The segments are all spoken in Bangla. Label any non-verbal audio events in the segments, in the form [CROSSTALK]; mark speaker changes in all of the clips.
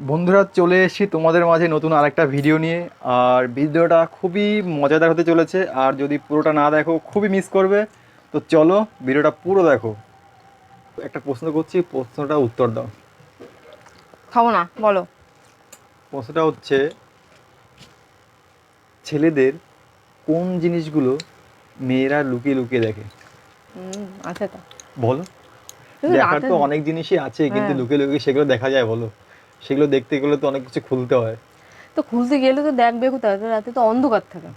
Speaker 1: বন্ধুরা চলে এসেছি তোমাদের মাঝে নতুন আরেকটা ভিডিও নিয়ে। আর ভিডিওটা খুবই মজাদার হতে চলেছে। আর যদি পুরোটা না দেখো খুবই মিস করবে। তো চলো ভিডিওটা পুরো দেখো। একটা প্রশ্ন করছি প্রশ্নটা উত্তর দাও।
Speaker 2: খাব না বলো।
Speaker 1: প্রশ্নটা হচ্ছে ছেলেদের কোন জিনিসগুলো মেয়েরা লুকিয়ে লুকিয়ে দেখে?
Speaker 2: তো।
Speaker 1: বলো। দেখার তো অনেক জিনিসই আছে কিন্তু
Speaker 2: হ্যাঁ।
Speaker 1: লুকিয়ে লুকিয়ে সেগুলো দেখা যায় বলো। সেগুলো দেখতে গেলে তো অনেক কিছু খুলতে হয়।
Speaker 2: তো খুলতে গেলে তো দেখবে কোথায় তো রাতে তো অন্ধকার থাকে।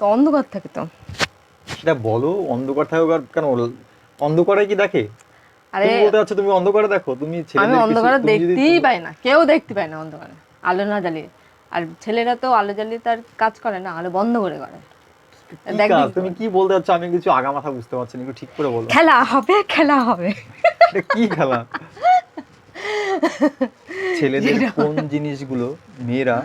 Speaker 2: তো অন্ধকার থাকে তো।
Speaker 1: সেটা বলো অন্ধকার থাকুক আর কেন? অন্ধকারে কি দেখে?
Speaker 2: আরে
Speaker 1: বলতে চাচ্ছ তুমি অন্ধকারে দেখো তুমি
Speaker 2: আমি অন্ধকারে দেখতেই পাই না কেউ দেখতে পায় না অন্ধকারে আলো না জ্বালিয়ে। আর ছেলেরা তো আলো জ্বালিয়ে তার কাজ করে না আলো বন্ধ করে করে।
Speaker 1: তুমি কি বলতে চাচ্ছ? আমি কিছু আগা মাথা বুঝতে পারছি না একটু ঠিক করে বলো।
Speaker 2: খেলা হবে খেলা হবে।
Speaker 1: কি খেলা? ছেলেদের কোন জিনিসগুলো মেয়েরা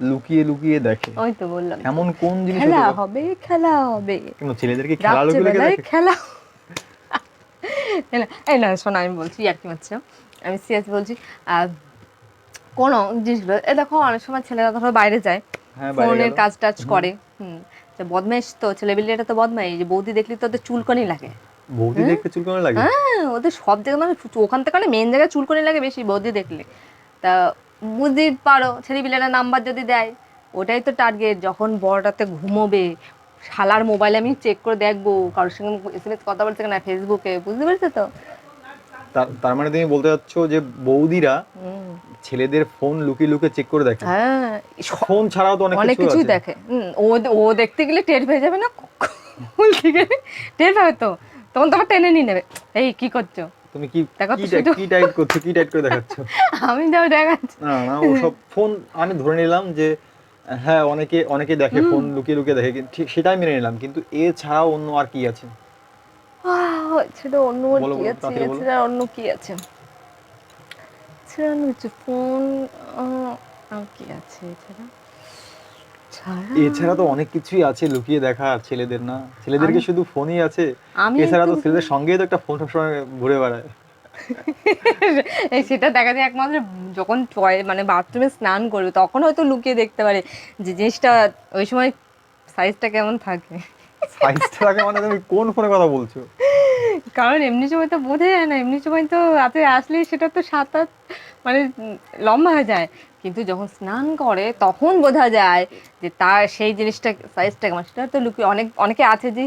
Speaker 1: লুকিয়ে লুকিয়ে দেখে?
Speaker 2: ওই তো বললাম।
Speaker 1: এমন কোন জিনিস
Speaker 2: খেলা হবে খেলা হবে।
Speaker 1: কেন ছেলেদেরকে খেলা লুকিয়ে দেখে?
Speaker 2: খেলা এই না, [LAUGHS] এই না শোনো আমি বলছি আর কি মারছি আমি সিরিয়াস বলছি কোনো জিনিসগুলো এ দেখো অনেক সময় ছেলেরা ধরো বাইরে যায়
Speaker 1: হ্যাঁ
Speaker 2: ফোনের কাজ টাজ করে হুম। তো বদমাইশ তো ছেলেবেলিটা তো বদমাইশ বৌদি দেখলি তো চুলকনি লাগে।
Speaker 1: বৌদি দেখতে চুলকানো লাগে?
Speaker 2: হ্যাঁ ওদের সব জায়গায় মানে ওখান থেকে মানে মেন জায়গায় চুলকনি লাগে বেশি বৌদি দেখলে। তা বুঝতে পারো ছেলে ছেলেপিলেরা নাম্বার যদি দেয় ওটাই তো টার্গেট যখন বড়টাতে ঘুমোবে শালার মোবাইলে আমি চেক করে দেখব কারোর সঙ্গে এস এম এস কথা বলছে না ফেসবুকে বুঝতে পেরেছ তো?
Speaker 1: তার- মানে তুমি বলতে চাচ্ছ যে বৌদিরা ছেলেদের ফোন লুকিয়ে লুকিয়ে চেক করে দেখে?
Speaker 2: হ্যাঁ
Speaker 1: ফোন ছাড়াও তো অনেক
Speaker 2: অনেক
Speaker 1: কিছু
Speaker 2: কিছুই দেখে। ও ও দেখতে গেলে টের পেয়ে যাবে না খুলতে গেলে টের পাবে তো? তখন তোমার টেনে নিয়ে নেবে। এই কি করছ?
Speaker 1: তুমি কি কি টাইপ করছ? কি টাইপ করে দেখাচ্ছ? [LAUGHS]
Speaker 2: আমি যাও দেখাচ্ছি।
Speaker 1: না না ওসব ফোন আমি ধরে নিলাম যে হ্যাঁ অনেকে অনেকে দেখে ফোন লুকিয়ে লুকিয়ে দেখে কিন্তু ঠিক সেটাই মেনে নিলাম। কিন্তু এছাড়াও অন্য আর কি আছে?
Speaker 2: আহ, অন্য আর কি আছে? এছাড়া অন্য কি আছে? এছাড়া অন্য কিছু ফোন আর কি আছে এছাড়া? ছাড়া
Speaker 1: এছাড়া তো অনেক কিছুই আছে লুকিয়ে দেখা ছেলেদের না? ছেলেদেরকে শুধু ফোনই আছে। এছাড়া তো ছেলেদের সঙ্গেই তো একটা ফোন সবসময় ঘুরে বেড়ায়।
Speaker 2: সেটা দেখা যায় একমাত্র যখন টয় মানে বাথরুমে স্নান করবে তখন হয়তো লুকিয়ে দেখতে পারে যে জিনিসটা ওই সময় সাইজটা কেমন থাকে।
Speaker 1: সাইজটা লাগে মানে তুমি কোন ফোনে কথা বলছো?
Speaker 2: কারণ এমনি সময় তো বোঝা যায় না এমনি সময় তো রাতে আসলেই সেটা তো সাত আট মানে লম্বা হয়ে যায়। কিন্তু যখন স্নান করে তখন বোঝা যায় যে তার সেই জিনিসটা সাইজটা কেমন। সেটা তো লুকিয়ে অনেক অনেকে আছে যে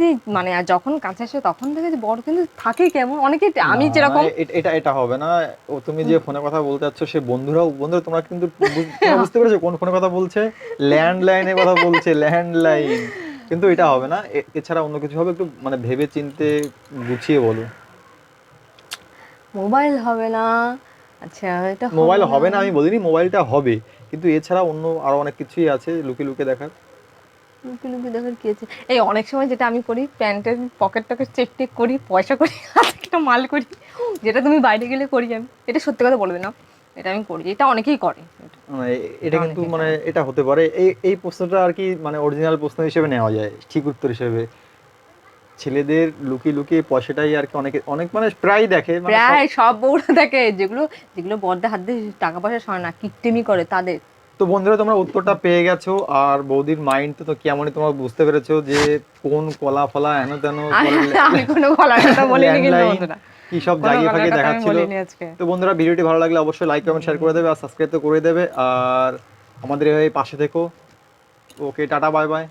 Speaker 2: যে মানে যখন কাছে আসে তখন দেখে যে বড় কিন্তু থাকে কেমন। অনেকে আমি যেরকম
Speaker 1: এটা এটা হবে না। ও তুমি যে ফোনে কথা বলতে চাচ্ছ সে বন্ধুরাও বন্ধুরা তোমরা কিন্তু বুঝতে পেরেছ কোন ফোনে কথা বলছে? ল্যান্ডলাইনে কথা বলছে ল্যান্ডলাইন। কিন্তু এটা হবে না। এছাড়া অন্য কিছু হবে একটু মানে ভেবে চিনতে গুছিয়ে বলো।
Speaker 2: মোবাইল হবে না। আচ্ছা এটা
Speaker 1: মোবাইল হবে না আমি বলিনি মোবাইলটা হবে। কিন্তু এছাড়া অন্য আরও অনেক কিছুই আছে লুকিয়ে লুকিয়ে দেখার।
Speaker 2: লুকিয়ে লুকিয়ে দেখার কি আছে? এই অনেক সময় যেটা আমি করি প্যান্টের পকেট টকেট চেক টেক করি পয়সা করি একটা মাল করি যেটা তুমি বাইরে গেলে করি আমি। এটা সত্যি কথা বলবে না। এটা আমি করি এটা অনেকেই করে। এটা।
Speaker 1: মানে এটা কিন্তু মানে এটা হতে পারে। এই এই প্রশ্নটা আর কি মানে অরিজিনাল প্রশ্ন হিসেবে নেওয়া যায় ঠিক উত্তর হিসেবে। ছেলেদের লুকিয়ে লুকিয়ে পয়সাটাই আর কি অনেকে অনেক মানে প্রায় দেখে
Speaker 2: প্রায় সব বউরা দেখে যেগুলো যেগুলো বড়দা হাত দিয়ে টাকা পয়সা সয় না কিট্টেমি করে তাদের।
Speaker 1: তো বন্ধুরা তোমরা উত্তরটা পেয়ে গেছো আর বৌদির মাইন্ড তো কেমনই তোমরা বুঝতে পেরেছ যে কোন কলা ফলা হেন তেন
Speaker 2: আমি- কোনো গলার কথা বলিনি কিন্তু বন্ধুরা।
Speaker 1: কি সব
Speaker 2: কথা আমি
Speaker 1: দেখাচ্ছিল। তো বন্ধুরা ভিডিওটি ভালো লাগলে অবশ্যই লাইক কমেন্ট শেয়ার করে দেবে আর সাবস্ক্রাইব তো করে দেবে। আর আমাদের এই পাশে থেকো। ওকে টাটা বাই বাই